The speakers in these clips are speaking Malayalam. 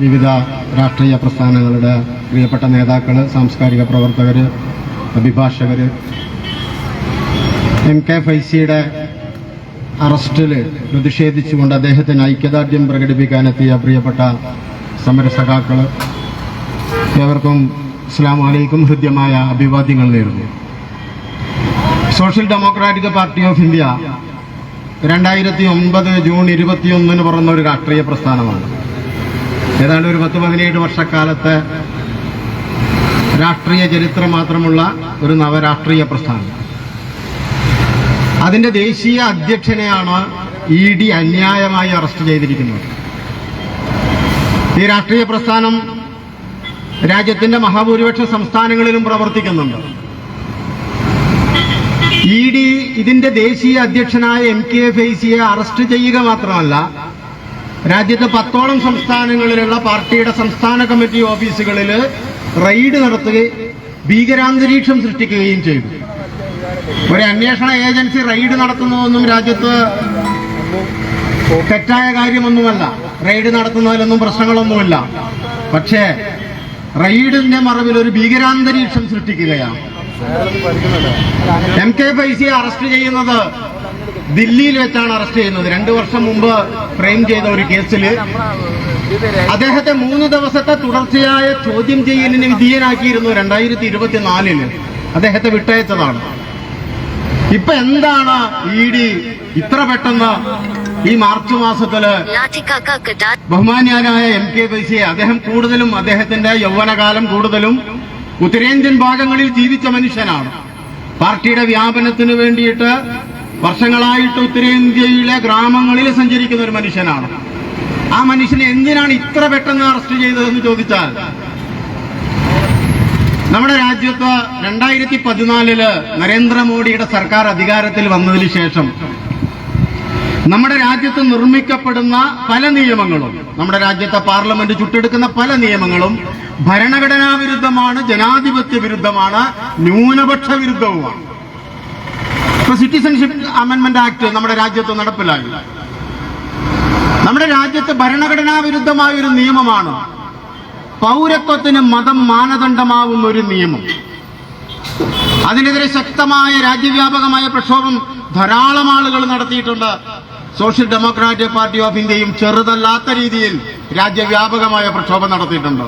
വിവിധ രാഷ്ട്രീയ പ്രസ്ഥാനങ്ങളുടെ പ്രിയപ്പെട്ട നേതാക്കൾ സാംസ്കാരിക പ്രവർത്തകർ അഭിഭാഷകർ എം കെ ഫൈസിയുടെ അറസ്റ്റിൽ പ്രതിഷേധിച്ചുകൊണ്ട് അദ്ദേഹത്തിന് ഐക്യദാർഢ്യം പ്രകടിപ്പിക്കാനെത്തിയ പ്രിയപ്പെട്ട സമരസഖാക്കൾ ഏവർക്കും അസ്ലാം വലൈക്കും ഹൃദ്യമായ അഭിവാദ്യങ്ങൾ നേരുന്നു. Social democratic party of India രണ്ടായിരത്തി ഒൻപത് ജൂൺ ഇരുപത്തിയൊന്നിന് പറഞ്ഞ ഒരു രാഷ്ട്രീയ പ്രസ്ഥാനമാണ്. ഏതാണ്ട് ഒരു പത്ത് പതിനേഴ് വർഷക്കാലത്തെ രാഷ്ട്രീയ ചരിത്രം മാത്രമുള്ള ഒരു നവരാഷ്ട്രീയ പ്രസ്ഥാനം. അതിന്റെ ദേശീയ അധ്യക്ഷനെയാണ് ഇ ഡി അന്യായമായി അറസ്റ്റ് ചെയ്തിരിക്കുന്നത്. ഈ രാഷ്ട്രീയ പ്രസ്ഥാനം രാജ്യത്തിന്റെ മഹാഭൂരിപക്ഷ സംസ്ഥാനങ്ങളിലും പ്രവർത്തിക്കുന്നുണ്ട്. ഇ ഡി ഇതിന്റെ ദേശീയ അധ്യക്ഷനായ എം കെ ഫൈസിയെ അറസ്റ്റ് ചെയ്യുക മാത്രമല്ല രാജ്യത്തെ പത്തോളം സംസ്ഥാനങ്ങളിലുള്ള പാർട്ടിയുടെ സംസ്ഥാന കമ്മിറ്റി ഓഫീസുകളിൽ റെയ്ഡ് നടത്തുകയും ഭീകരാന്തരീക്ഷം സൃഷ്ടിക്കുകയും ചെയ്തു. ഒരു അന്വേഷണ ഏജൻസി റെയ്ഡ് നടത്തുന്നതൊന്നും രാജ്യത്ത് തെറ്റായ കാര്യമൊന്നുമല്ല. റെയ്ഡ് നടത്തുന്നതിലൊന്നും പ്രശ്നങ്ങളൊന്നുമില്ല. പക്ഷേ റെയ്ഡിന്റെ മറവിൽ ഒരു ഭീകരാന്തരീക്ഷം സൃഷ്ടിക്കുകയാണ്. എം കെ ഫൈസിയെ അറസ്റ്റ് ചെയ്യുന്നത് ദില്ലിയിൽ വെച്ചാണ് അറസ്റ്റ് ചെയ്യുന്നത്. രണ്ടു വർഷം മുമ്പ് ഫ്രെയിം ചെയ്ത ഒരു കേസിൽ അദ്ദേഹത്തെ മൂന്ന് ദിവസത്തെ തുടർച്ചയായ ചോദ്യം ചെയ്യലിന് വിധേയനാക്കിയിരുന്നു രണ്ടായിരത്തി ഇരുപത്തിനാലിൽ അദ്ദേഹത്തെ വിട്ടയച്ചതാണ്. ഇപ്പൊ എന്താണ് ഇ ഡി ഇത്ര പെട്ടെന്ന് ഈ മാർച്ച് മാസത്തിൽ ബഹുമാന്യാനായ എം കെ ബൈസിയെ അദ്ദേഹം കൂടുതലും അദ്ദേഹത്തിന്റെ യൗവനകാലം കൂടുതലും ഉത്തരേന്ത്യൻ ഭാഗങ്ങളിൽ ജീവിച്ച മനുഷ്യനാണ്. പാർട്ടിയുടെ വ്യാപനത്തിന് വേണ്ടിയിട്ട് വർഷങ്ങളായിട്ട് ഉത്തരേന്ത്യയിലെ ഗ്രാമങ്ങളിൽ സഞ്ചരിക്കുന്ന ഒരു മനുഷ്യനാണ്. ആ മനുഷ്യനെ എന്തിനാണ് ഇത്ര പെട്ടെന്ന് അറസ്റ്റ് ചെയ്തതെന്ന് ചോദിച്ചാൽ നമ്മുടെ രാജ്യത്ത് രണ്ടായിരത്തി പതിനാലിൽ നരേന്ദ്രമോദിയുടെ സർക്കാർ അധികാരത്തിൽ വന്നതിന് ശേഷം നമ്മുടെ രാജ്യത്ത് നിർമ്മിക്കപ്പെടുന്ന പല നിയമങ്ങളും നമ്മുടെ രാജ്യത്തെ പാർലമെന്റ് ചുട്ടെടുക്കുന്ന പല നിയമങ്ങളും ഭരണഘടനാ വിരുദ്ധമാണ് ജനാധിപത്യ വിരുദ്ധമാണ് ന്യൂനപക്ഷ വിരുദ്ധവുമാണ്. ഇപ്പൊ സിറ്റിസൺഷിപ്പ് അമെന്റ്മെന്റ് ആക്ട് നമ്മുടെ രാജ്യത്ത് നടപ്പിലായി. നമ്മുടെ രാജ്യത്ത് ഭരണഘടനാ വിരുദ്ധമായ ഒരു നിയമമാണ്. പൗരത്വത്തിന് മതം മാനദണ്ഡമാവുന്ന ഒരു നിയമം. അതിനെതിരെ ശക്തമായ രാജ്യവ്യാപകമായ പ്രക്ഷോഭം ധാരാളം ആളുകൾ നടത്തിയിട്ടുണ്ട്. സോഷ്യൽ ഡെമോക്രാറ്റിക് പാർട്ടി ഓഫ് ഇന്ത്യയും ചെറുതല്ലാത്ത രീതിയിൽ രാജ്യവ്യാപകമായ പ്രക്ഷോഭം നടത്തിയിട്ടുണ്ട്.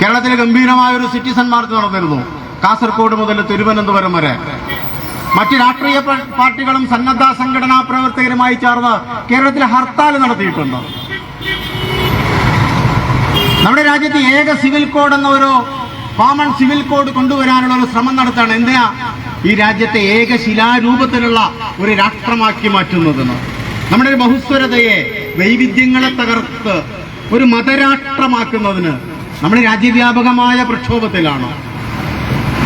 കേരളത്തിലെ ഗംഭീരമായ ഒരു സിറ്റിസൺ മാർച്ച് നടന്നിരുന്നു. കാസർഗോഡ് മുതൽ തിരുവനന്തപുരം വരെ. മറ്റ് രാഷ്ട്രീയ പാർട്ടികളും സന്നദ്ധ സംഘടനാ പ്രവർത്തകരുമായി ചേർന്ന് കേരളത്തിൽ ഹർത്താൽ നടത്തിയിട്ടുണ്ട്. നമ്മുടെ രാജ്യത്ത് ഏക സിവിൽ കോഡ് എന്ന ഒരു കോമൺ സിവിൽ കോഡ് കൊണ്ടുവരാനുള്ള ഒരു ശ്രമം നടത്താണ് എന്തിനാ ഈ രാജ്യത്തെ ഏക ശിലാരൂപത്തിലുള്ള ഒരു രാഷ്ട്രമാക്കി മാറ്റുന്നതെന്ന്. നമ്മുടെ ഒരു ബഹുസ്വരതയെ വൈവിധ്യങ്ങളെ തകർത്ത് ഒരു മതരാഷ്ട്രമാക്കുന്നതിന് നമ്മൾ രാജ്യവ്യാപകമായ പ്രക്ഷോഭത്തിലാണ്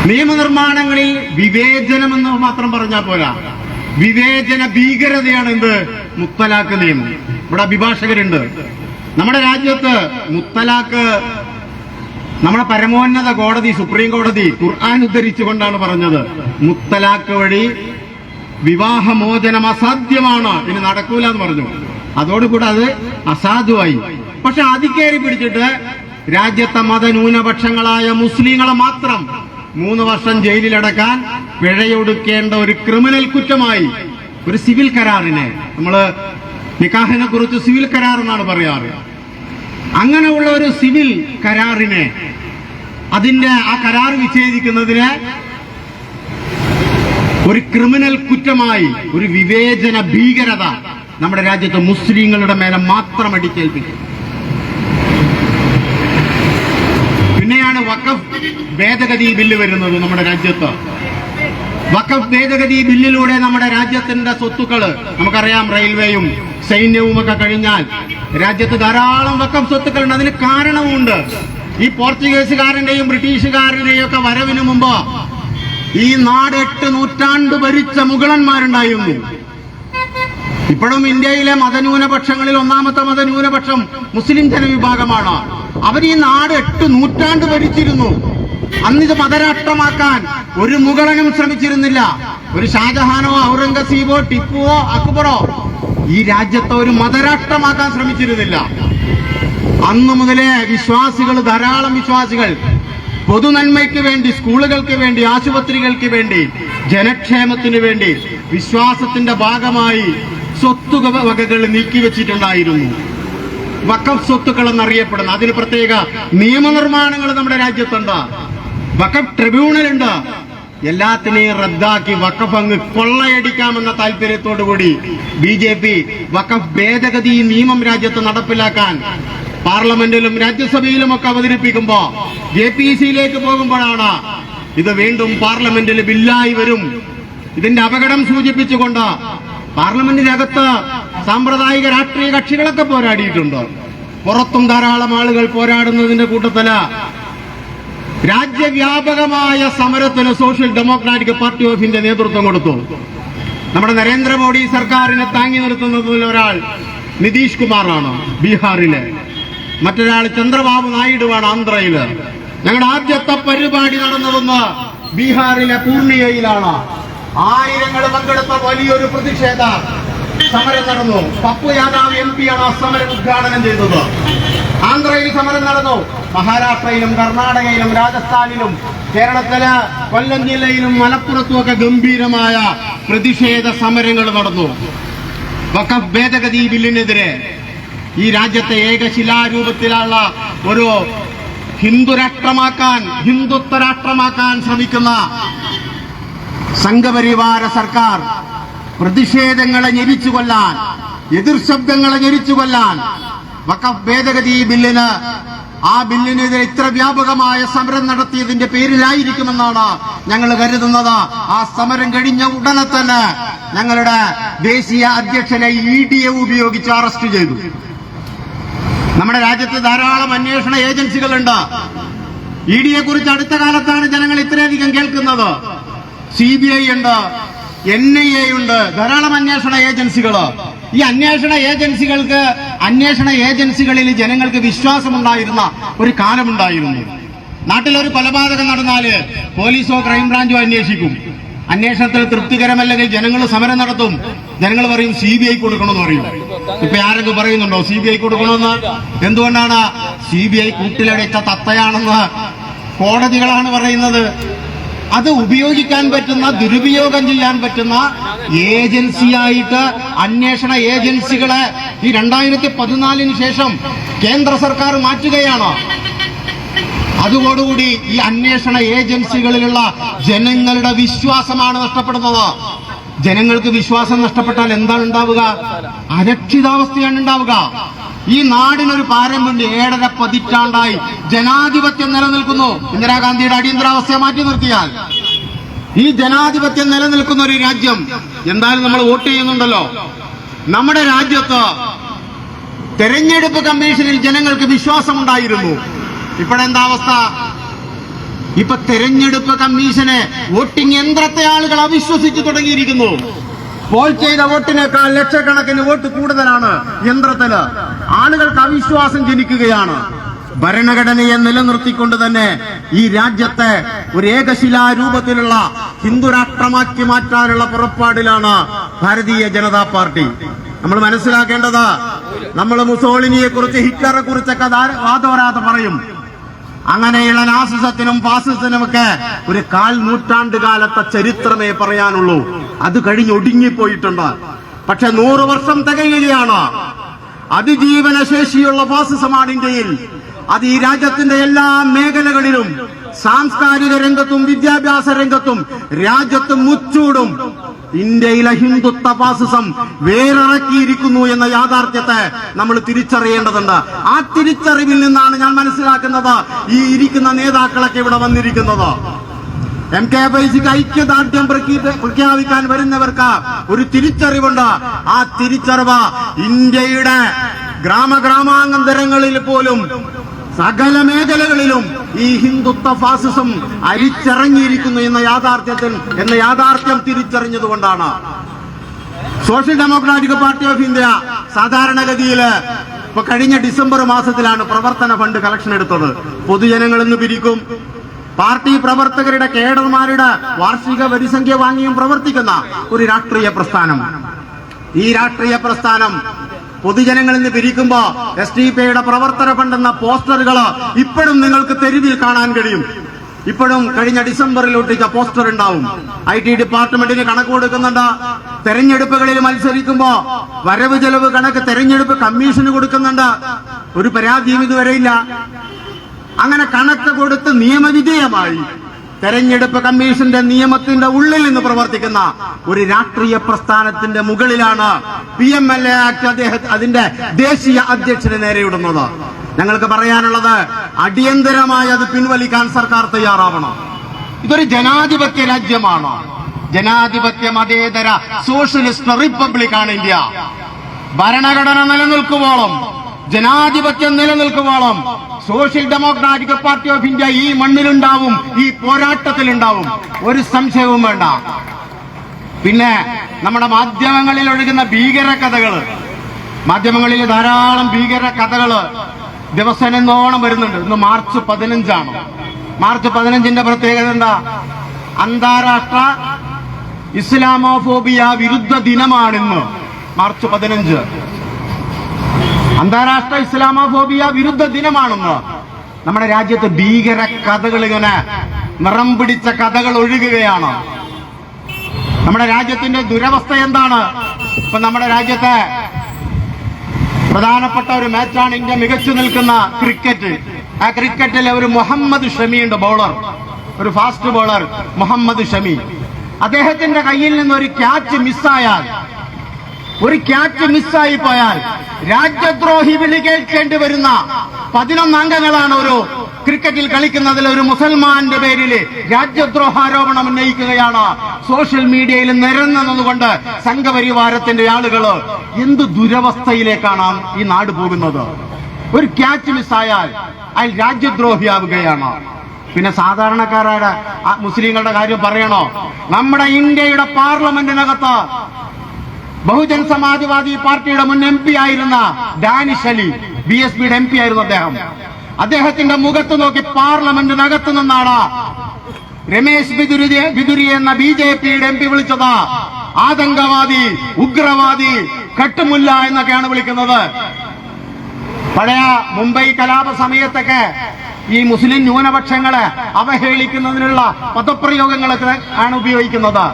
നിയമനിർമ്മാണങ്ങളിൽ വിവേചനമെന്ന് മാത്രം പറഞ്ഞാൽ പോരാ. വിവേചന ഭീകരതയാണ് എന്ത്? മുത്തലാഖ് നിയമം. ഇവിടെ അഭിഭാഷകരുണ്ട്. നമ്മുടെ രാജ്യത്ത് മുത്തലാഖ് നമ്മുടെ പരമോന്നത കോടതി സുപ്രീം കോടതി ഖുർആൻ ഉദ്ധരിച്ചുകൊണ്ടാണ് പറഞ്ഞത്. മുത്തലാഖ് വഴി വിവാഹമോചനം അസാധ്യമാണ്. ഇനി നടക്കൂല എന്ന് പറഞ്ഞു. അതോടുകൂടെ അത് അസാധുവായി. പക്ഷെ അതിക്കേറി പിടിച്ചിട്ട് രാജ്യത്തെ മതന്യൂനപക്ഷങ്ങളായ മുസ്ലിങ്ങളെ മാത്രം മൂന്ന് വർഷം ജയിലിലടക്കാൻ പിഴയൊടുക്കേണ്ട ഒരു ക്രിമിനൽ കുറ്റമായി ഒരു സിവിൽ കരാറിനെ നമ്മൾ നിക്കാഹിനെ കുറിച്ച് സിവിൽ കരാർ എന്നാണ് പറയാറ്. അങ്ങനെയുള്ള ഒരു സിവിൽ കരാറിനെ അതിന്റെ ആ കരാർ വിച്ഛേദിക്കുന്നതിന് ഒരു ക്രിമിനൽ കുറ്റമായി ഒരു വിവേചന ഭീകരത നമ്മുടെ രാജ്യത്ത് മുസ്ലിങ്ങളുടെ മേലെ മാത്രം അടിച്ചേൽപ്പിക്കും. വഖഫ് ഭേദഗതി ബില്ല് വരുന്നത് നമ്മുടെ രാജ്യത്ത്. വഖഫ് ഭേദഗതി ബില്ലിലൂടെ നമ്മുടെ രാജ്യത്തിന്റെ സ്വത്തുക്കൾ നമുക്കറിയാം റെയിൽവേയും സൈന്യവും ഒക്കെ കഴിഞ്ഞാൽ രാജ്യത്ത് ധാരാളം വഖഫ് സ്വത്തുക്കളുണ്ട്. അതിന് കാരണവുമുണ്ട്. ഈ പോർച്ചുഗീസുകാരന്റെയും ബ്രിട്ടീഷുകാരന്റെയും ഒക്കെ വരവിന് മുമ്പ് ഈ നാട് എട്ട് നൂറ്റാണ്ട് ഭരിച്ച മുഗളന്മാരുണ്ടായിരുന്നു. ഇപ്പോഴും ഇന്ത്യയിലെ മതന്യൂനപക്ഷങ്ങളിൽ ഒന്നാമത്തെ മതന്യൂനപക്ഷം മുസ്ലിം ജനവിഭാഗമാണ്. അവർ ഈ നാട് എട്ട് നൂറ്റാണ്ട് ഭരിച്ചിരുന്നു. അന്നിത് മതരാഷ്ട്രമാക്കാൻ ഒരു മുഗളനും ശ്രമിച്ചിരുന്നില്ല. ഒരു ഷാജഹാനോ ഔറംഗസീബോ ടിപ്പുവോ അക്ബറോ ഈ രാജ്യത്തെ ഒരു മതരാഷ്ട്രമാക്കാൻ ശ്രമിച്ചിരുന്നില്ല. അന്നു മുതലേ വിശ്വാസികൾ ധാരാളം വിശ്വാസികൾ പൊതുനന്മയ്ക്ക് വേണ്ടി സ്കൂളുകൾക്ക് വേണ്ടി ആശുപത്രികൾക്ക് വേണ്ടി ജനക്ഷേമത്തിന് വേണ്ടി വിശ്വാസത്തിന്റെ ഭാഗമായി സ്വത്ത് വകകൾ നീക്കിവെച്ചിട്ടുണ്ടായിരുന്നു വക്കഫ് സ്വത്തുക്കൾ എന്നറിയപ്പെടുന്ന അതിന് പ്രത്യേക നിയമനിർമ്മാണങ്ങൾ നമ്മുടെ രാജ്യത്തുണ്ട്. വക്കഫ് ട്രിബ്യൂണൽ ഉണ്ട് എല്ലാത്തിനെയും റദ്ദാക്കി വക്കഫ് അങ്ങ് കൊള്ളയടിക്കാമെന്ന താല്പര്യത്തോടു കൂടി ബി ജെ പി വക്കഫ് ഭേദഗതി നിയമം രാജ്യത്ത് നടപ്പിലാക്കാൻ പാർലമെന്റിലും രാജ്യസഭയിലും ഒക്കെ അവതരിപ്പിക്കുമ്പോ ജെ പി സിയിലേക്ക് പോകുമ്പോഴാണ് ഇത് വീണ്ടും പാർലമെന്റിൽ ബില്ലായി വരും. ഇതിന്റെ അപകടം സൂചിപ്പിച്ചുകൊണ്ട് പാർലമെന്റിനകത്ത് സാമ്പ്രദായിക രാഷ്ട്രീയ കക്ഷികളൊക്കെ പോരാടിയിട്ടുണ്ട്? പുറത്തും ധാരാളം ആളുകൾ പോരാടുന്നതിന്റെ കൂട്ടത്തിൽ രാജ്യവ്യാപകമായ സമരത്തിന് social democratic party of India നേതൃത്വം കൊടുത്തു. നമ്മുടെ നരേന്ദ്രമോദി സർക്കാരിനെ താങ്ങി നിർത്തുന്നതിൽ ഒരാൾ നിതീഷ് കുമാറാണ് ബീഹാറിലെ. മറ്റൊരാൾ ചന്ദ്രബാബു നായിഡുവാണ് ആന്ധ്രയിൽ. ഞങ്ങളുടെ ആദ്യത്തെ പരിപാടി നടന്നതെന്ന് ബീഹാറിലെ പൂർണിയയിലാണ്. ആയിരങ്ങൾ പങ്കെടുത്ത വലിയൊരു പ്രതിഷേധ. സമരം നടന്നു. പപ്പു യാദവ് എം പിയാണ് ആ സമരം ഉദ്ഘാടനം ചെയ്തത്. ആന്ധ്രയിൽ സമരം നടന്നു. മഹാരാഷ്ട്രയിലും കർണാടകയിലും രാജസ്ഥാനിലും കേരളത്തിലെ കൊല്ലം ജില്ലയിലും മലപ്പുറത്തും ഒക്കെ ഗംഭീരമായ പ്രതിഷേധ സമരങ്ങൾ നടന്നു. വഖഫ് ഭേദഗതി ബില്ലിനെതിരെ ഈ രാജ്യത്തെ ഏകശിലാരൂപത്തിലുള്ള ഒരു ഹിന്ദു രാഷ്ട്രമാക്കാൻ ഹിന്ദുത്വ രാഷ്ട്രമാക്കാൻ ശ്രമിക്കുന്ന സംഘപരിവാര സർക്കാർ പ്രതിഷേധങ്ങളെ ഞെരിച്ചു കൊല്ലാൻ എതിർ ശബ്ദങ്ങളെ ഞെരിച്ചു കൊല്ലാൻ വഖഫ് ഭേദഗതി ബില്ലിന് ആ ബില്ലിനെതിരെ ഇത്ര വ്യാപകമായ സമരം നടത്തിയതിന്റെ പേരിലായിരിക്കുമെന്നാണ് ഞങ്ങൾ കരുതുന്നത്. ആ സമരം കഴിഞ്ഞ ഉടനെ തന്നെ ഞങ്ങളുടെ ദേശീയ അധ്യക്ഷനെ ഇ ഡി എ ഉപയോഗിച്ച് അറസ്റ്റ് ചെയ്തു. നമ്മുടെ രാജ്യത്ത് ധാരാളം അന്വേഷണ ഏജൻസികളുണ്ട്. ഇ ഡിയെ കുറിച്ച് അടുത്ത കാലത്താണ് ജനങ്ങൾ ഇത്രയധികം കേൾക്കുന്നത്. സി ബി ഐ ഉണ്ട് എൻ ഐ എ ഉണ്ട്. ധാരാളം അന്വേഷണ ഏജൻസികൾ ഈ അന്വേഷണ ഏജൻസികൾക്ക് അന്വേഷണ ഏജൻസികളിൽ ജനങ്ങൾക്ക് വിശ്വാസമുണ്ടായിരുന്ന ഒരു കാലമുണ്ടായിരുന്നു. നാട്ടിലൊരു കൊലപാതകം നടന്നാൽ പോലീസോ ക്രൈംബ്രാഞ്ചോ അന്വേഷിക്കും. അന്വേഷണത്തിൽ തൃപ്തികരമല്ലെങ്കിൽ ജനങ്ങൾ സമരം നടത്തും. ജനങ്ങൾ പറയും സി ബി ഐ കൊടുക്കണമെന്ന് പറയും. ഇപ്പൊ ആരെങ്കിലും പറയുന്നുണ്ടോ സി ബി ഐ കൊടുക്കണമെന്ന്? എന്തുകൊണ്ടാണ് സി ബി ഐ കൂട്ടിലടച്ച തത്തയാണെന്ന് കോടതികളാണ് പറയുന്നത്? അത് ഉപയോഗിക്കാൻ പറ്റുന്ന ദുരുപയോഗം ചെയ്യാൻ പറ്റുന്ന ഏജൻസിയായിട്ട് അന്വേഷണ ഏജൻസികളെ ഈ രണ്ടായിരത്തി പതിനാലിന് ശേഷം കേന്ദ്ര സർക്കാർ മാറ്റുകയാണ്. അതോടുകൂടി ഈ അന്വേഷണ ഏജൻസികളിലുള്ള ജനങ്ങളുടെ വിശ്വാസമാണ് നഷ്ടപ്പെടുന്നത്. ജനങ്ങൾക്ക് വിശ്വാസം നഷ്ടപ്പെട്ടാൽ എന്താണ് ഉണ്ടാവുക? അരക്ഷിതാവസ്ഥയാണ് ഉണ്ടാവുക. ഈ നാടിനൊരു പാരമ്പര്യം ഏഴര പതിറ്റാണ്ടായി ജനാധിപത്യം നിലനിൽക്കുന്നു. ഇന്ദിരാഗാന്ധിയുടെ അടിയന്തരാവസ്ഥയെ മാറ്റി നിർത്തിയാൽ ഈ ജനാധിപത്യം നിലനിൽക്കുന്ന ഒരു രാജ്യം എന്തായാലും നമ്മൾ വോട്ട് ചെയ്യുന്നുണ്ടല്ലോ. നമ്മുടെ രാജ്യത്ത് തെരഞ്ഞെടുപ്പ് കമ്മീഷനിൽ ജനങ്ങൾക്ക് വിശ്വാസമുണ്ടായിരുന്നു. ഇപ്പോഴെന്താ അവസ്ഥ? ഇപ്പൊ തെരഞ്ഞെടുപ്പ് കമ്മീഷനെ വോട്ടിംഗ് യന്ത്രത്തെ ആളുകൾ അവിശ്വസിച്ചു തുടങ്ങിയിരിക്കുന്നു. പോൾ ചെയ്ത വോട്ടിനേക്കാൾ ലക്ഷക്കണക്കിന് വോട്ട് കൂടുതലാണ് യന്ത്രത്തിൽ. ആളുകൾക്ക് അവിശ്വാസം ജനിക്കുകയാണ്. ഭരണഘടനയെ നിലനിർത്തിക്കൊണ്ട് തന്നെ ഈ രാജ്യത്തെ ഒരു ഏകശിലാ രൂപത്തിലുള്ള ഹിന്ദു രാഷ്ട്രമാക്കി മാറ്റാനുള്ള പുറപ്പാടിലാണ് ഭാരതീയ ജനതാ പാർട്ടി. നമ്മൾ മനസ്സിലാക്കേണ്ടത് നമ്മൾ മുസോളിനിയെ കുറിച്ച് ഹിറ്റ്ലറെ കുറിച്ചൊക്കെ വാദോരാതെ പറയും. അങ്ങനെയുള്ള നാസിസത്തിനും ഫാസിസത്തിനുമൊക്കെ ഒരു കാൽ നൂറ്റാണ്ട് കാലത്തെ ചരിത്രമേ പറയാനുള്ളൂ. അത് കഴിഞ്ഞ് ഒടുങ്ങിപ്പോയിട്ടുണ്ട്. പക്ഷെ നൂറ് വർഷം തികയുകയാണ്. അതിജീവന ശേഷിയുള്ള ഫാസിസമാണ് ഇന്ത്യയിൽ. അത് ഈ രാജ്യത്തിന്റെ എല്ലാ മേഖലകളിലും സാംസ്കാരിക രംഗത്തും വിദ്യാഭ്യാസ രംഗത്തും രാജ്യത്ത് മുച്ചൂടും. ഇന്ത്യയിലെ ഹിന്ദുത്വ ഫാസിസം വേറിറക്കിയിരിക്കുന്നു എന്ന യാഥാർത്ഥ്യത്തെ നമ്മൾ തിരിച്ചറിയേണ്ടതുണ്ട്. ആ തിരിച്ചറിവിൽ നിന്നാണ് ഞാൻ മനസ്സിലാക്കുന്നത് ഈ ഇരിക്കുന്ന നേതാക്കളൊക്കെ ഇവിടെ വന്നിരിക്കുന്നത്. എം കെ ഫൈസിക്ക് ഐക്യദാർഢ്യം പ്രഖ്യാപിക്കാൻ വരുന്നവർക്ക് ഒരു തിരിച്ചറിവുണ്ട്. ആ തിരിച്ചറിവ് ഇന്ത്യയുടെ ഗ്രാമഗ്രാമാന്തരങ്ങളിൽ പോലും സകല മേഖലകളിലും ഈ ഹിന്ദുത്വ ഫാസിസം അരിച്ചിറങ്ങിയിരിക്കുന്നു എന്ന യാഥാർത്ഥ്യത്തിൽ എന്ന യാഥാർത്ഥ്യം തിരിച്ചറിഞ്ഞതുകൊണ്ടാണ്. Social democratic party of India സാധാരണഗതിയിൽ ഇപ്പൊ കഴിഞ്ഞ ഡിസംബർ മാസത്തിലാണ് പ്രവർത്തന ഫണ്ട് കളക്ഷൻ എടുത്തത്. പൊതുജനങ്ങളിൽ നിന്ന് പിരിക്കും. പാർട്ടി പ്രവർത്തകരുടെ കേഡർമാരുടെ വാർഷിക പരിസംഖ്യ വാങ്ങിയും പ്രവർത്തിക്കുന്ന ഒരു രാഷ്ട്രീയ പ്രസ്ഥാനം. ഈ രാഷ്ട്രീയ പ്രസ്ഥാനം പൊതുജനങ്ങളിൽ നിന്ന് പിരിക്കുമ്പോ എസ് ടി പിയുടെ പ്രവർത്തന ഫണ്ടെന്ന പോസ്റ്ററുകൾ ഇപ്പോഴും നിങ്ങൾക്ക് തെരുവിൽ കാണാൻ കഴിയും. ഇപ്പോഴും കഴിഞ്ഞ ഡിസംബറിൽ ഒട്ടിച്ച പോസ്റ്റർ ഉണ്ടാവും. ഐ ടി ഡിപ്പാർട്ട്മെന്റിന് കണക്ക് കൊടുക്കുന്നുണ്ട്. തെരഞ്ഞെടുപ്പുകളിൽ മത്സരിക്കുമ്പോ വരവ് ചെലവ് കണക്ക് തെരഞ്ഞെടുപ്പ് കമ്മീഷന് കൊടുക്കുന്നുണ്ട്. ഒരു പരാതിയും ഇതുവരെ ഇല്ല. അങ്ങനെ കണക്ക് കൊടുത്ത് നിയമവിധേയമായി തെരഞ്ഞെടുപ്പ് കമ്മീഷന്റെ നിയമത്തിന്റെ ഉള്ളിൽ നിന്ന് പ്രവർത്തിക്കുന്ന ഒരു രാഷ്ട്രീയ പ്രസ്ഥാനത്തിന്റെ മുകളിലാണ് P M L A act അദ്ദേഹം അതിന്റെ ദേശീയ അധ്യക്ഷന് നേരെയിടുന്നത്. ഞങ്ങൾക്ക് പറയാനുള്ളത് അടിയന്തരമായി അത് പിൻവലിക്കാൻ സർക്കാർ തയ്യാറാവണം. ഇതൊരു ജനാധിപത്യ രാജ്യമാണ്. ജനാധിപത്യ മതേതര സോഷ്യലിസ്റ്റ് റിപ്പബ്ലിക്കാണ് ഇന്ത്യ. ഭരണഘടന നിലനിൽക്കുവോളം ജനാധിപത്യം നിലനിൽക്കുവോളം social democratic party of India ഈ മണ്ണിലുണ്ടാവും ഈ പോരാട്ടത്തിലുണ്ടാവും. ഒരു സംശയവും വേണ്ട. പിന്നെ നമ്മുടെ മാധ്യമങ്ങളിൽ ഒഴുകുന്ന ഭീകര കഥകൾ മാധ്യമങ്ങളിൽ ധാരാളം ഭീകര കഥകൾ ദിവസം എന്നോണം വരുന്നുണ്ട്. ഇന്ന് മാർച്ച് പതിനഞ്ചാണ്. മാർച്ച് പതിനഞ്ചിന്റെ പ്രത്യേകത എന്താ? അന്താരാഷ്ട്ര ഇസ്ലാമോഫോബിയ വിരുദ്ധ ദിനമാണിന്ന് മാർച്ച് പതിനഞ്ച്. അന്താരാഷ്ട്ര ഇസ്ലാമോഫോബിയ വിരുദ്ധ ദിനമാണെന്ന് നമ്മുടെ രാജ്യത്ത് ഭീകര കഥകൾ ഇങ്ങനെ നിറം പിടിച്ച കഥകൾ ഒഴുകുകയാണ്. നമ്മുടെ രാജ്യത്തിന്റെ ദുരവസ്ഥ എന്താണ്? ഇപ്പൊ നമ്മുടെ രാജ്യത്തെ പ്രധാനപ്പെട്ട ഒരു മാച്ചാണ് ഇന്ത്യ മികച്ചു നിൽക്കുന്ന ക്രിക്കറ്റ്. ആ ക്രിക്കറ്റിലെ ഒരു മുഹമ്മദ് ഷമിയുണ്ട് ബൗളർ ഒരു ഫാസ്റ്റ് ബോളർ മുഹമ്മദ് ഷമി. അദ്ദേഹത്തിന്റെ കയ്യിൽ നിന്ന് ഒരു ക്യാച്ച് മിസ്സായാൽ ഒരു ക്യാച്ച് മിസ്സായി പോയാൽ രാജ്യദ്രോഹി വിളി കേൾക്കേണ്ടി വരുന്ന പതിനൊന്ന് അംഗങ്ങളാണ് ഒരു ക്രിക്കറ്റിൽ കളിക്കുന്നതിൽ ഒരു മുസൽമാന്റെ പേരിൽ രാജ്യദ്രോഹാരോപണം ഉന്നയിക്കുകയാണ്. സോഷ്യൽ മീഡിയയിൽ നിരന്നതുകൊണ്ട് സംഘപരിവാരത്തിന്റെ ആളുകൾ എന്ത് ദുരവസ്ഥയിലേക്കാണ് ഈ നാട് പോകുന്നത്? ഒരു ക്യാച്ച് മിസ്സായാൽ അയാൾ രാജ്യദ്രോഹിയാവുകയാണ്. പിന്നെ സാധാരണക്കാരായ മുസ്ലിങ്ങളുടെ കാര്യം പറയണോ? നമ്മുടെ ഇന്ത്യയുടെ പാർലമെന്റിനകത്ത് ബഹുജൻ സമാജ്വാദി പാർട്ടിയുടെ മുൻ എം പി ആയിരുന്ന ഡാനിഷ് അലി ബി എസ് പിയുടെ എം പി ആയിരുന്നു അദ്ദേഹം. അദ്ദേഹത്തിന്റെ മുഖത്ത് നോക്കി പാർലമെന്റിനകത്ത് നിന്നാണ് രമേശ് ബിദുരി ബിദുരി എന്ന ബി ജെ പിയുടെ എം പി വിളിച്ചത്. ആതങ്കവാദി ഉഗ്രവാദി കട്ടുമുല്ല എന്നൊക്കെയാണ് വിളിക്കുന്നത്. പഴയ മുംബൈ കലാപ സമയത്തൊക്കെ ഈ മുസ്ലിം ന്യൂനപക്ഷങ്ങളെ അവഹേളിക്കുന്നതിനുള്ള പദപ്രയോഗങ്ങളൊക്കെ ആണ് ഉപയോഗിക്കുന്നത്.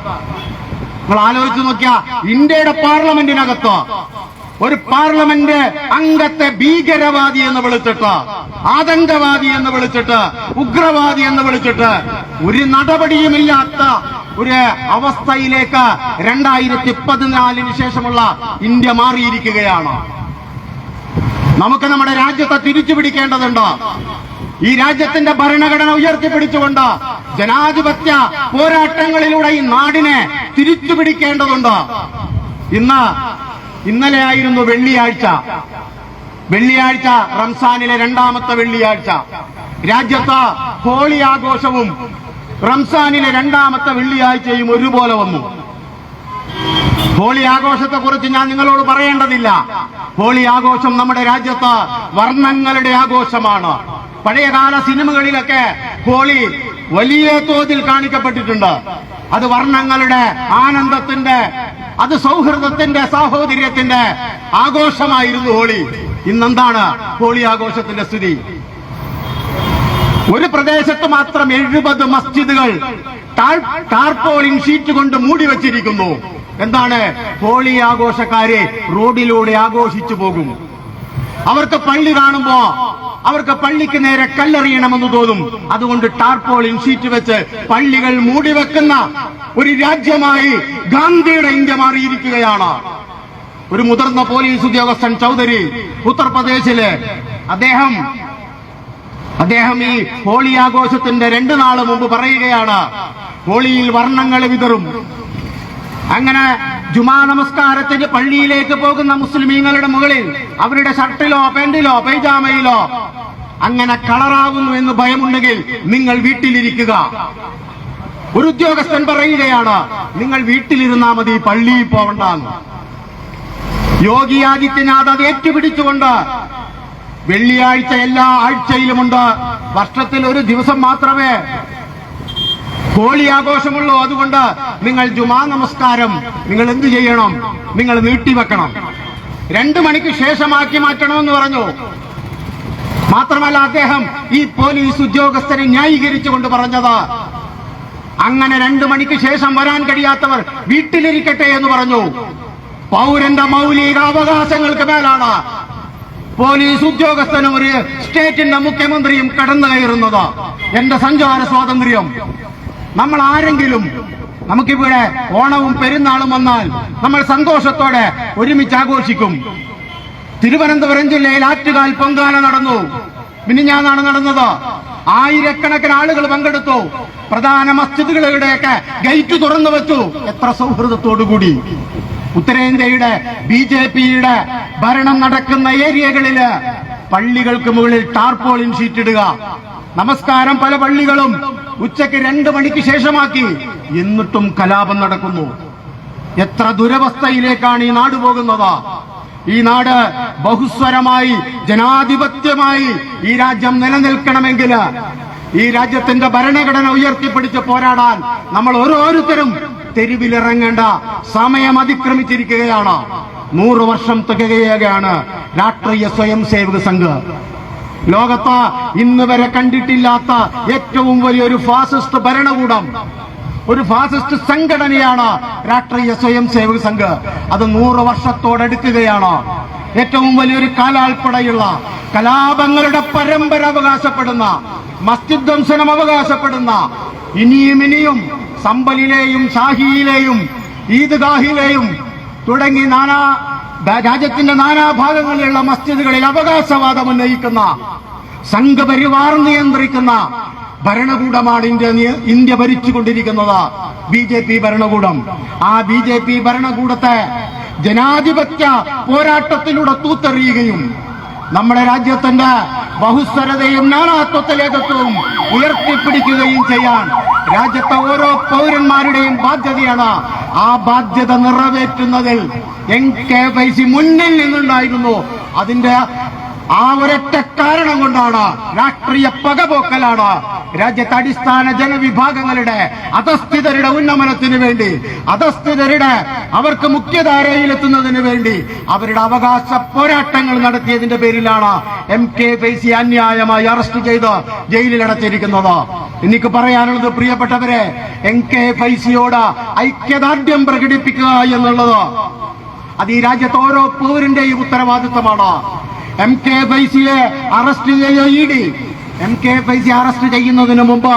നിങ്ങൾ ആലോചിച്ച് നോക്കിയ ഇന്ത്യയുടെ പാർലമെന്റിനകത്ത് ഒരു പാർലമെന്റ് അംഗത്തെ ഭീകരവാദി എന്ന് വിളിച്ചിട്ട് ആതങ്കവാദി എന്ന് വിളിച്ചിട്ട് ഉഗ്രവാദി എന്ന് വിളിച്ചിട്ട് ഒരു നടപടിയുമില്ലാത്ത ഒരു അവസ്ഥയിലേക്ക് രണ്ടായിരത്തി പതിനാലിന് ശേഷമുള്ള ഇന്ത്യ മാറിയിരിക്കുകയാണ്. നമുക്ക് നമ്മുടെ രാജ്യത്തെ തിരിച്ചു പിടിക്കേണ്ടതുണ്ട് ഈ രാജ്യത്തിന്റെ ഭരണഘടന ഉയർത്തിപ്പിടിച്ചുകൊണ്ട് ജനാധിപത്യ പോരാട്ടങ്ങളിലൂടെ ഈ നാടിനെ തിരിച്ചു പിടിക്കേണ്ടതുണ്ട്. ഇന്ന് ഇന്നലെയായിരുന്നു വെള്ളിയാഴ്ച. വെള്ളിയാഴ്ച റംസാനിലെ രണ്ടാമത്തെ വെള്ളിയാഴ്ച. രാജ്യത്ത് ഹോളി ആഘോഷവും റംസാനിലെ രണ്ടാമത്തെ വെള്ളിയാഴ്ചയും ഒരുപോലെ വന്നു. ഹോളി ആഘോഷത്തെ കുറിച്ച് ഞാൻ നിങ്ങളോട് പറയേണ്ടതില്ല. ഹോളി ആഘോഷം നമ്മുടെ രാജ്യത്ത് വർണങ്ങളുടെ ആഘോഷമാണ്. പഴയകാല സിനിമകളിലൊക്കെ ഹോളി വലിയ തോതിൽ കാണിക്കപ്പെട്ടിട്ടുണ്ട്. അത് വർണങ്ങളുടെ ആനന്ദത്തിന്റെ അത് സൗഹൃദത്തിന്റെ സാഹോദര്യത്തിന്റെ ആഘോഷമായിരുന്നു ഹോളി. ഇന്നെന്താണ് ഹോളി ആഘോഷത്തിന്റെ സ്ഥിതി? ഒരു പ്രദേശത്ത് മാത്രം എഴുപത് മസ്ജിദുകൾ ടാർപോളിംഗ് ഷീറ്റ് കൊണ്ട് മൂടി വച്ചിരിക്കുന്നു. എന്താണ്? ഹോളി ആഘോഷക്കാരെ റോഡിലൂടെ ആഘോഷിച്ചു പോകും. അവർക്ക് പള്ളി കാണുമ്പോ അവർക്ക് പള്ളിക്ക് നേരെ കല്ലെറിയണമെന്ന് തോന്നും. അതുകൊണ്ട് ടാർപോളിൻ ഷീറ്റ് വെച്ച് പള്ളികൾ മൂടിവെക്കുന്ന ഒരു രാജ്യമായി ഗാന്ധിയുടെ ഇന്ത്യ മാറിയിരിക്കുകയാണ്. ഒരു മുതിർന്ന പോലീസ് ഉദ്യോഗസ്ഥൻ ചൗധരി ഉത്തർപ്രദേശിലെ അദ്ദേഹം അദ്ദേഹം ഈ ഹോളി ആഘോഷത്തിന്റെ രണ്ടു നാൾ മുമ്പ് പറയുകയാണ് ഹോളിയിൽ വർണങ്ങൾ വിതറും. അങ്ങനെ ജുമാ നമസ്കാരത്തിന് പള്ളിയിലേക്ക് പോകുന്ന മുസ്ലിമീങ്ങളുടെ മുകളിൽ അവരുടെ ഷർട്ടിലോ പെന്റിലോ പൈജാമയിലോ അങ്ങനെ കളറാകുന്നു എന്ന് ഭയമുണ്ടെങ്കിൽ നിങ്ങൾ വീട്ടിലിരിക്കുക. ഒരു ഉദ്യോഗസ്ഥൻ പറയുകയാണ് നിങ്ങൾ വീട്ടിലിരുന്നാ മതി പള്ളിയിൽ പോവണ്ടെന്ന്. യോഗി ആദിത്യനാഥ് അത് ഏറ്റുപിടിച്ചുകൊണ്ട് വെള്ളിയാഴ്ച എല്ലാ ആഴ്ചയിലുമുണ്ട്. വർഷത്തിൽ ഒരു ദിവസം മാത്രമേ ഹോളി ആഘോഷമുള്ളൂ. അതുകൊണ്ട് നിങ്ങൾ ജുമാ നമസ്കാരം നിങ്ങൾ എന്ത് ചെയ്യണം? നിങ്ങൾ നീട്ടിവെക്കണം. രണ്ടു മണിക്ക് ശേഷമാക്കി മാറ്റണമെന്ന് പറഞ്ഞു. മാത്രമല്ല അദ്ദേഹം ഈ പോലീസ് ഉദ്യോഗസ്ഥരെ ന്യായീകരിച്ചുകൊണ്ട് പറഞ്ഞത്. അങ്ങനെ രണ്ടു മണിക്ക് ശേഷം വരാൻ കഴിയാത്തവർ വീട്ടിലിരിക്കട്ടെ എന്ന് പറഞ്ഞു. പൗരന്റെ മൗലിക അവകാശങ്ങൾക്ക് മേലാണ് പോലീസ് ഉദ്യോഗസ്ഥനും ഒരു സ്റ്റേറ്റിന്റെ മുഖ്യമന്ത്രിയും കടന്നു കയറുന്നത് എന്റെ സഞ്ചാര സ്വാതന്ത്ര്യം. നമ്മൾ ആരെങ്കിലും നമുക്കിവിടെ ഓണവും പെരുന്നാളും വന്നാൽ നമ്മൾ സന്തോഷത്തോടെ ഒരുമിച്ച് ആഘോഷിക്കും. തിരുവനന്തപുരം ജില്ലയിൽ ആറ്റുകാൽ പൊങ്കാല നടന്നു. മിനിഞ്ഞാന്നാണ് നടന്നത്. ആയിരക്കണക്കിന് ആളുകൾ പങ്കെടുത്തു. പ്രധാന മസ്ജിദുകളുടെയൊക്കെ ഗേറ്റ് തുറന്നു വെച്ചു. എത്ര സൗഹൃദത്തോടുകൂടി. ഉത്തരേന്ത്യയുടെ ബി ജെ പിയുടെ ഭരണം നടക്കുന്ന ഏരിയകളിൽ പള്ളികൾക്ക് മുകളിൽ ടാർപോളിൻ ഷീറ്റിടുക. നമസ്കാരം പല പള്ളികളും ഉച്ചയ്ക്ക് രണ്ട് മണിക്ക് ശേഷമാക്കി. എന്നിട്ടും കലാപം നടക്കുന്നു. എത്ര ദുരവസ്ഥയിലേക്കാണ് ഈ നാട് പോകുന്നത്? ഈ നാട് ബഹുസ്വരമായി ജനാധിപത്യമായി ഈ രാജ്യം നിലനിൽക്കണമെങ്കിൽ ഈ രാജ്യത്തിന്റെ ഭരണഘടന ഉയർത്തിപ്പിടിച്ച് പോരാടാൻ നമ്മൾ ഓരോരുത്തരും തെരുവിലിറങ്ങേണ്ട സമയം അതിക്രമിച്ചിരിക്കുകയാണ്. നൂറ് വർഷം തികയുകയാണ് രാഷ്ട്രീയ സ്വയം സേവക സംഘ്. ലോകത്ത് ഇന്ന് വരെ കണ്ടിട്ടില്ലാത്ത ഏറ്റവും വലിയൊരു ഫാസിസ്റ്റ് ഭരണകൂടം. ഒരു ഫാസിസ്റ്റ് സംഘടനയാണ് രാഷ്ട്രീയ സ്വയം സേവക സംഘ്. അത് നൂറ് വർഷത്തോടടുക്കുകയാണ് ഏറ്റവും വലിയൊരു കാലാൾപ്പടയുള്ള കലാപങ്ങളുടെ പരമ്പര അവകാശപ്പെടുന്ന മസ്ജിദ് ധ്വംസനം അവകാശപ്പെടുന്ന ഇനിയും ഇനിയും സമ്പലിലെയും ഷാഹിയിലെയും ഈദ്ഗാഹിലെയും തുടങ്ങി നാനാ രാജ്യത്തിന്റെ നാനാഭാഗങ്ങളിലുള്ള മസ്ജിദുകളിൽ അവകാശവാദം ഉന്നയിക്കുന്ന സംഘപരിവാർ നിയന്ത്രിക്കുന്ന ഭരണകൂടമാണ് ഇന്ത്യ ഇന്ത്യ ഭരിച്ചുകൊണ്ടിരിക്കുന്നത്. ബി ജെ പി ഭരണകൂടം. ആ ബി ജെ പി ഭരണകൂടത്തെ ജനാധിപത്യ പോരാട്ടത്തിലൂടെ തൂത്തെറിയുകയും നമ്മുടെ രാജ്യത്തിന്റെ ബഹുസ്വരതയും നാനാത്വത്തിലേകത്വവും ഉയർത്തിപ്പിടിക്കുകയും ചെയ്യാൻ രാജ്യത്തെ ഓരോ പൗരന്മാരുടെയും ബാധ്യതയാണ് ആ ബാധ്യത നിറവേറ്റുന്നതിൽ എൻ കെ വൈ സി മുന്നിൽ നിന്നുണ്ടായിരുന്നു. അതിന്റെ ആ ഒരൊറ്റ കാരണം കൊണ്ടാണ് രാഷ്ട്രീയ പകപോക്കലാണ്. രാജ്യത്തെ അടിസ്ഥാന ജനവിഭാഗങ്ങളുടെ അധസ്ഥിതരുടെ ഉന്നമനത്തിന് വേണ്ടി അധസ്ഥിതരുടെ അവർക്ക് മുഖ്യധാരയിലെത്തുന്നതിന് വേണ്ടി അവരുടെ അവകാശ പോരാട്ടങ്ങൾ നടത്തിയതിന്റെ പേരിലാണ് എം കെ ഫൈസി അന്യായമായി അറസ്റ്റ് ചെയ്ത് ജയിലിലടച്ചിരിക്കുന്നത് എനിക്ക് പറയാനുള്ളത് പ്രിയപ്പെട്ടവരെ എം കെ ഫൈസിയോട് ഐക്യദാർഢ്യം പ്രകടിപ്പിക്കുക എന്നുള്ളത് അത് ഈ രാജ്യത്തെ ഓരോ പൗരന്റെയും ഉത്തരവാദിത്തമാണ് എം കെ ഫൈസിയെ അറസ്റ്റ് ചെയ്ത E D. M K Faizi arrest ചെയ്യുന്നതിന് മുമ്പ്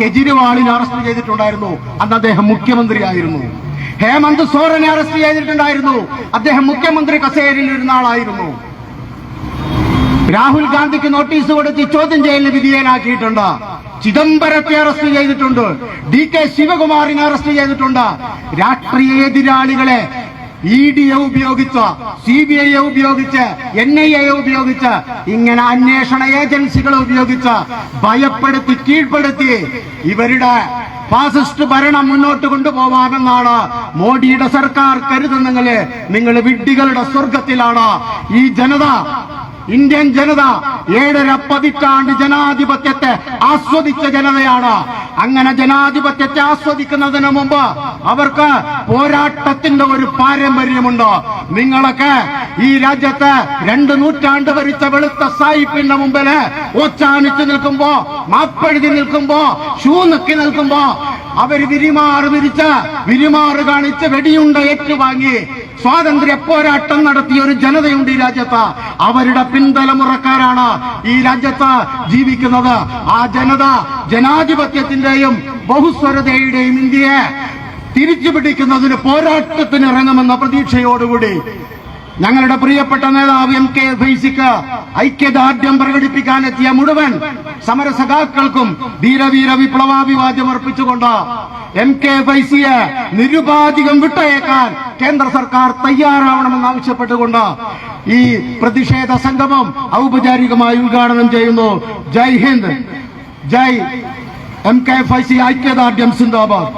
കെജ്രിവാളിനെ അറസ്റ്റ് ചെയ്തിട്ടുണ്ടായിരുന്നു. അന്ന് അദ്ദേഹം മുഖ്യമന്ത്രിയായിരുന്നു. ഹേമന്ത് സോറനെ അറസ്റ്റ് ചെയ്തിട്ടുണ്ടായിരുന്നു. അദ്ദേഹം മുഖ്യമന്ത്രി കസേരയിൽ ഇരുന്ന ആളായിരുന്നു. രാഹുൽ ഗാന്ധിക്ക് നോട്ടീസ് കൊടുത്ത് ചോദ്യം ചെയ്യലിന് വിധേയനാക്കിയിട്ടുണ്ട്. ചിദംബരത്തെ അറസ്റ്റ് ചെയ്തിട്ടുണ്ട്. ഡി കെ ശിവകുമാറിനെ അറസ്റ്റ് ചെയ്തിട്ടുണ്ട്. രാഷ്ട്രീയ എതിരാളികളെ ഇ ഡിയെ ഉപയോഗിച്ച് സി ബി ഐയെ ഉപയോഗിച്ച് എൻ ഐ എ ഉപയോഗിച്ച് ഇങ്ങനെ അന്വേഷണ ഏജൻസികളെ ഉപയോഗിച്ച് ഭയപ്പെടുത്തി കീഴ്പ്പെടുത്തി ഇവരുടെ ഫാസിസ്റ്റ് ഭരണം മുന്നോട്ട് കൊണ്ടുപോവാമെന്നാണ് മോഡിയുടെ സർക്കാർ കരുതുന്നെങ്കിൽ നിങ്ങൾ വിഡ്ഢികളുടെ സ്വർഗത്തിലാണ് ഈ ജനത ഇന്ത്യൻ ജനത ഏഴര പതിറ്റാണ്ട് ജനാധിപത്യത്തെ ആസ്വദിച്ച ജനതയാണ്. അങ്ങനെ ജനാധിപത്യത്തെ ആസ്വദിക്കുന്നതിന് മുമ്പ് അവർക്ക് പോരാട്ടത്തിന്റെ ഒരു പാരമ്പര്യമുണ്ട്. നിങ്ങളൊക്കെ ഈ രാജ്യത്ത് രണ്ട് നൂറ്റാണ്ട് ഭരിച്ച വെളുത്ത സായിപ്പിന്റെ മുമ്പിൽ ഒച്ചാനിച്ചു നിൽക്കുമ്പോ മാപ്പെഴുതി നിൽക്കുമ്പോ ഷൂ നിൽക്കുമ്പോ അവർ വിരിമാറ് വിരിച്ച വിരിമാറ് കാണിച്ച് വെടിയുണ്ട ഏറ്റുവാങ്ങി സ്വാതന്ത്ര്യ പോരാട്ടം നടത്തിയ ഒരു ജനതയുണ്ട് ഈ രാജ്യത്ത്. അവരുടെ പിന്തലമുറക്കാരാണ് ഈ രാജ്യത്ത് ജീവിക്കുന്നത്. ആ ജനത ജനാധിപത്യത്തിന്റെയും ബഹുസ്വരതയുടെയും ഇന്ത്യയെ തിരിച്ചു പിടിക്കുന്നതിന് പോരാട്ടത്തിന് ഇറങ്ങുമെന്ന പ്രതീക്ഷയോടുകൂടി ഞങ്ങളുടെ പ്രിയപ്പെട്ട നേതാവ് എം കെ ഫൈസിക്ക് ഐക്യദാർഢ്യം പ്രകടിപ്പിക്കാനെത്തിയ മുഴുവൻ സമരസഖാക്കൾക്കും ധീരവീര വിപ്ലവാഭിവാദ്യം അർപ്പിച്ചുകൊണ്ട് എം കെ ഫൈസിയെ നിരുപാധികം വിട്ടയക്കാൻ കേന്ദ്ര സർക്കാർ തയ്യാറാവണമെന്ന് ആവശ്യപ്പെട്ടുകൊണ്ട് ഈ പ്രതിഷേധ സംഗമം ഔപചാരികമായി ഉദ്ഘാടനം ചെയ്യുന്നു. ജയ് ഹിന്ദ്. ജയ് എം കെ ഫൈസി ഐക്യദാർഢ്യം സിന്ദാബാദ്.